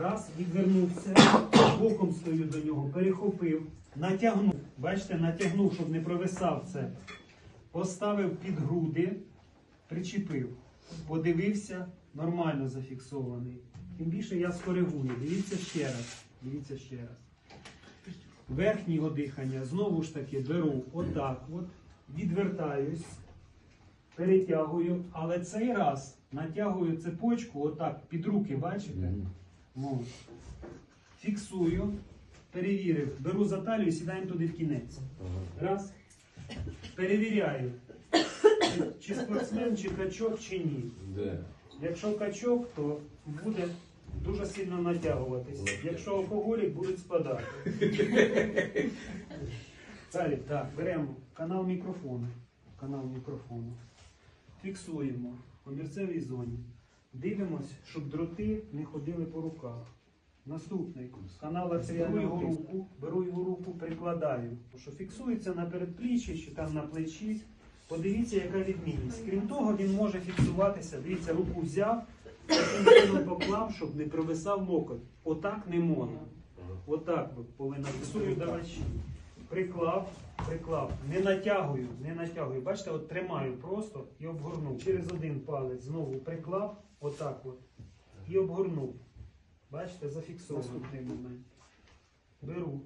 Раз, відвернувся, боком стою до нього, перехопив, натягнув. Бачите, натягнув, щоб не провисав це. Поставив під груди, причепив. Подивився, нормально зафіксований. Тим більше я скоригую. Дивіться ще раз. Дивіться ще раз. Верхнього дихання знову ж таки беру отак, от, відвертаюсь, перетягую, але цей раз натягую цепочку отак під руки, бачите? От. Фіксую, перевірив, беру за талію, сідаємо туди в кінець. Раз. Перевіряю, чи- чи спортсмен, чи качок, чи ні. Де? Якщо качок, то буде дуже сильно натягуватись. Якщо алкоголік, будуть спадати. Далі, так, беремо канал мікрофону. Канал мікрофону. Фіксуємо в комірцевій зоні. Дивимось, щоб дроти не ходили по руках. Наступний канал артеріального беру його руку, беру його руку, прикладаю. Що фіксується на передпліччі чи там на плечі. Подивіться, яка відмінність. Крім того, він може фіксуватися. Дивіться, руку взяв, чином поклав, щоб не провисав локоть. Отак не можна. Отак ви повинна фіксую давачі. Приклав, приклав, не натягую, не натягую. Бачите, от тримаю просто і обгорнув. Через один палець знову приклав, отак от. І обгорнув. Бачите, зафіксовано. Наступний момент. Беру,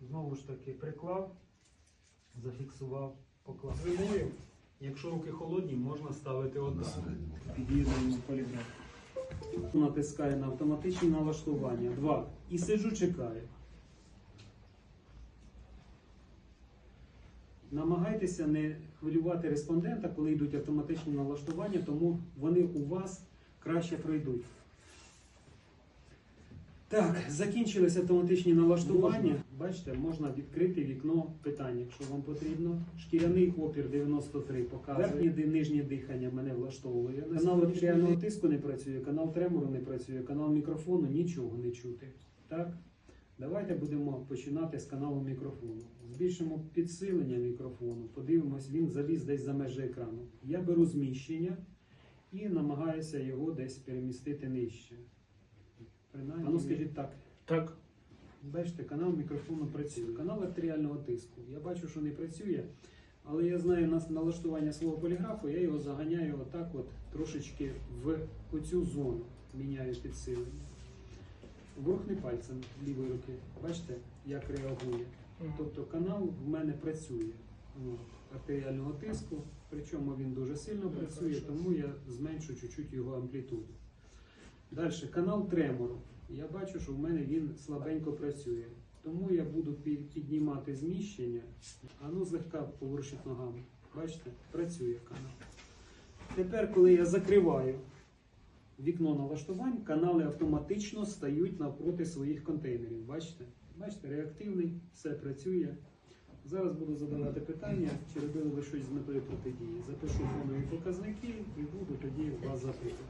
знову ж таки, приклав, зафіксував, поклав. Зимою, якщо руки холодні, можна ставити отак. Під'єднуємо поліграф. Натискаю на автоматичні налаштування. Два. І сиджу, чекаю. Намагайтеся не хвилювати респондента, коли йдуть автоматичні налаштування, тому вони у вас краще пройдуть. Так, закінчились автоматичні налаштування. Бачите, можна відкрити вікно питань, якщо вам потрібно. Шкіряний опір 93 показує. Верхнє нижнє дихання мене влаштовує. Канал артеріального тиску не працює, канал тремору не працює, канал мікрофону нічого не чути. Так? Давайте будемо починати з каналу мікрофону. Збільшимо підсилення мікрофону, подивимось, він заліз десь за межі екрану. Я беру зміщення і намагаюся його десь перемістити нижче. Принаймні, а ну скажіть так. Так. Бачите, канал мікрофону працює. Канал артеріального тиску. Я бачу, що не працює, але я знаю нас налаштування свого поліграфу, я його заганяю отак от трошечки в оцю зону. Міняю підсилення. Ворухни пальцем лівої руки. Бачите, як реагує. Тобто канал в мене працює артеріального тиску, причому він дуже сильно працює, тому я зменшу чуть-чуть його амплітуду. Далі, канал тремору. Я бачу, що в мене він слабенько працює. Тому я буду піднімати зміщення, а ну злегка поворушить ногами. Бачите, працює канал. Тепер, коли я закриваю вікно налаштувань, канали автоматично стають навпроти своїх контейнерів. Бачите? Бачите, реактивний, все працює. Зараз буду задавати питання, чи робили ви щось з метою протидії. Запишу фонові показники і буду тоді вас запитувати.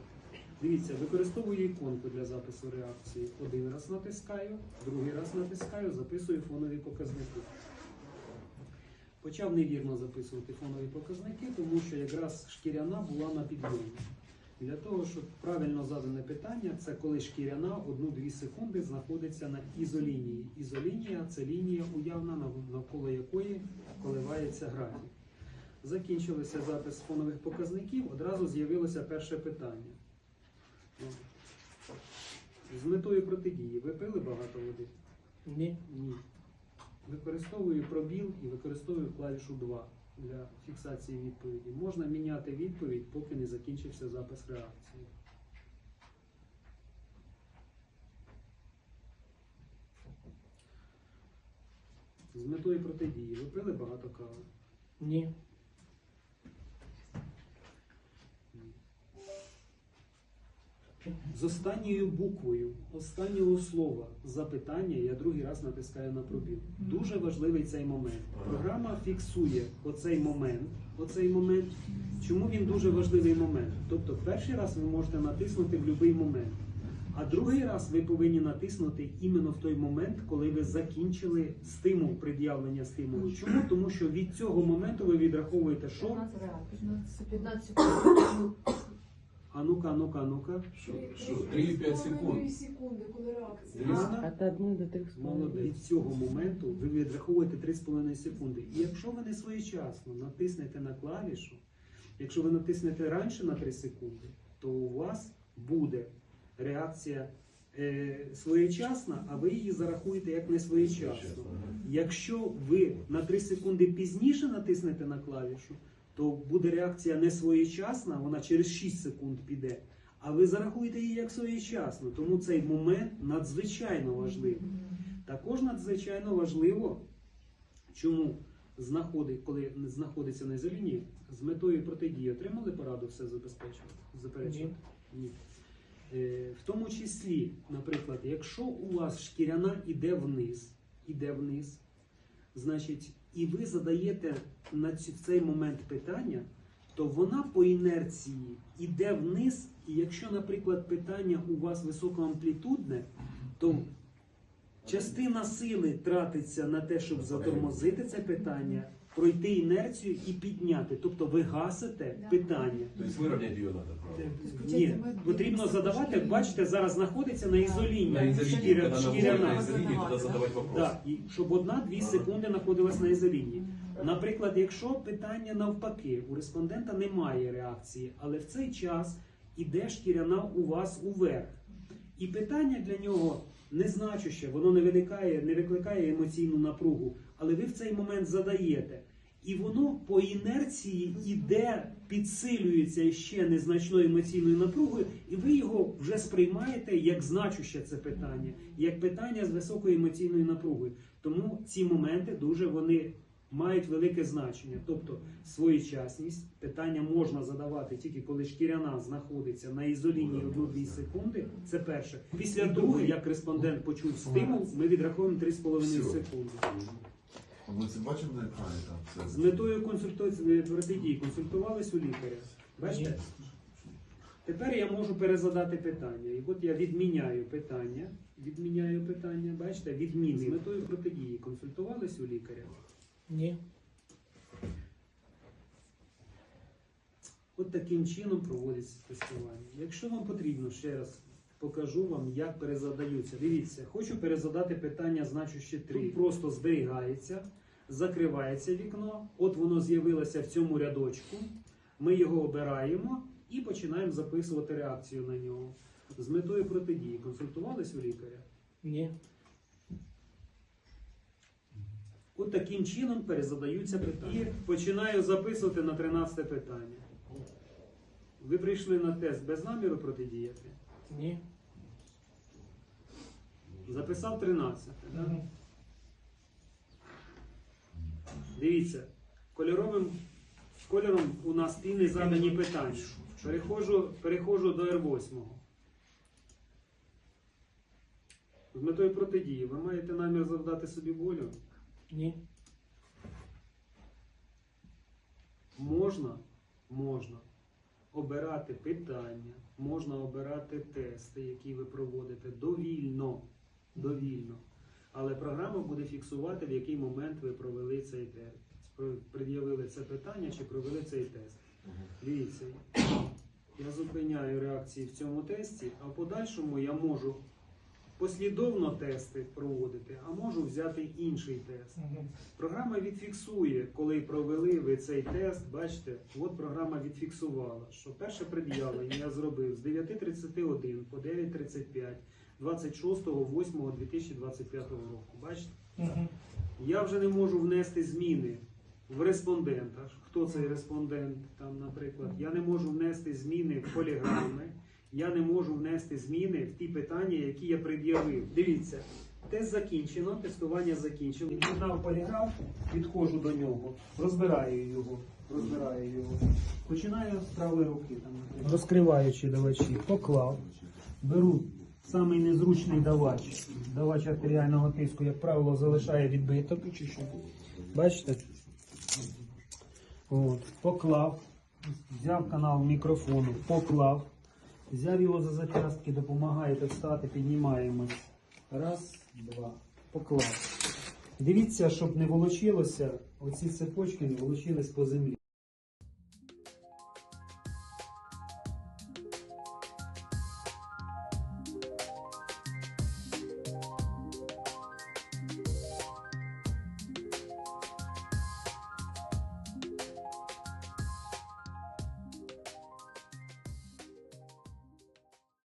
Дивіться, використовую іконку для запису реакції. Один раз натискаю, другий раз натискаю, записую фонові показники. Почав невірно записувати фонові показники, тому що якраз шкіряна була на підйомі. Для того, щоб правильно задане питання, це коли шкіряна 1-2 секунди знаходиться на ізолінії. Ізолінія це лінія уявна, навколо якої коливається графік. Закінчилося запис фонових показників, одразу з'явилося перше питання. З метою протидії ви пили багато води? Ні. Ні. Використовую пробіл і використовую клавішу 2 для фіксації відповіді. Можна міняти відповідь, поки не закінчився запис реакції. З метою протидії ви пили багато кави? Ні. З останньою буквою останнього слова запитання я другий раз натискаю на пробіл. Дуже важливий цей момент. Програма фіксує оцей момент. Оцей момент. Чому він дуже важливий момент? Тобто, перший раз ви можете натиснути в будь-який момент, а другий раз ви повинні натиснути іменно в той момент, коли ви закінчили стимул пред'явлення стимулу. Чому? Тому що від цього моменту ви відраховуєте що? 15 секунд. А ну-ка, а ну-ка, а ну-ка. Що, що, 3-5 секунд. секунди, коли реакція. Дійсно? От 1 до 3 Молодець. Від цього моменту ви відраховуєте 3,5 секунди. І якщо ви не своєчасно натиснете на клавішу, якщо ви натиснете раніше на 3 секунди, то у вас буде реакція е, своєчасна, а ви її зарахуєте як не своєчасно. Якщо ви на 3 секунди пізніше натиснете на клавішу, то буде реакція не своєчасна, вона через 6 секунд піде. А ви зарахуєте її як своєчасно. Тому цей момент надзвичайно важливий. Також надзвичайно важливо, чому знаходить, коли знаходиться на ізоліні, з метою протидії отримали пораду все забезпечувати? Заперечувати? Ні. Е, в тому числі, наприклад, якщо у вас шкіряна іде вниз, іде вниз, значить, і ви задаєте на ці- цей момент питання, то вона по інерції йде вниз, і якщо, наприклад, питання у вас високоамплітудне, то частина сили тратиться на те, щоб затормозити це питання, пройти інерцію і підняти. Тобто ви гасите Да. питання. Тобто вирівняти її треба. Ні, потрібно задавати, бачите, зараз знаходиться на ізоліні. На ізоліні, шкіря- на шкіряна. ізоліні, туди задавати вопрос. Да, і щоб одна-дві секунди знаходилась на ізоліні. Наприклад, якщо питання навпаки, у респондента немає реакції, але в цей час іде шкіряна у вас уверх. І питання для нього незначуще, воно не виникає, не викликає емоційну напругу, але ви в цей момент задаєте. І воно по інерції іде, підсилюється ще незначною емоційною напругою, і ви його вже сприймаєте як значуще це питання, як питання з високою емоційною напругою. Тому ці моменти дуже вони мають велике значення. Тобто своєчасність питання можна задавати тільки коли шкіряна знаходиться на ізоліні 1-2 секунди. Це перше. Після того, як респондент почув стимул, ми відраховуємо 3,5 Всьо. секунди. Ми це бачимо на екрані там З метою консультації протидії консультувались у лікаря. Бачите? Тепер я можу перезадати питання. І от я відміняю питання. Відміняю питання, бачите, відмін з метою протидії. Консультувались у лікаря. Ні. От таким чином проводиться тестування. Якщо вам потрібно, ще раз покажу вам, як перезадаються. Дивіться, хочу перезадати питання значуще 3. Тут просто зберігається, закривається вікно. От воно з'явилося в цьому рядочку. Ми його обираємо і починаємо записувати реакцію на нього. З метою протидії. Консультувались у лікаря? Ні. От таким чином перезадаються питання. І починаю записувати на 13 питання. Ви прийшли на тест без наміру протидіяти? Ні. Записав 13. Да? Мгм. Дивіться, кольоровим кольором у нас піни задані питання. Переходжу, переходжу до R8. З метою протидії. Ви маєте намір завдати собі болю? Ні. Можна, можна обирати питання, можна обирати тести, які ви проводите довільно. довільно. Але програма буде фіксувати, в який момент ви провели цей тест. Пред'явили це питання чи провели цей тест. Дивіться, я зупиняю реакції в цьому тесті, а в подальшому я можу послідовно тести проводити, а можу взяти інший тест. Програма відфіксує, коли провели ви цей тест. Бачите, от програма відфіксувала, що перше пред'явлення я зробив з 9.31 по 9.35 26.08.2025 року. Бачите? Я вже не можу внести зміни в респондента. Хто цей респондент, там, наприклад, я не можу внести зміни в поліграми, я не можу внести зміни в ті питання, які я пред'явив. Дивіться, тест закінчено, тестування закінчено. Від'єднав поліграф, підходжу до нього, розбираю його, розбираю його. Починаю з правої руки. Там. Розкриваючи давачі, поклав, беру самий незручний давач. Давач артеріального тиску, як правило, залишає відбиток. Бачите? От, поклав, взяв канал мікрофону, поклав, взяв його за зап'ястки, допомагаєте встати, піднімаємось. Раз, два, поклав. Дивіться, щоб не волочилося, оці цепочки не волочились по землі.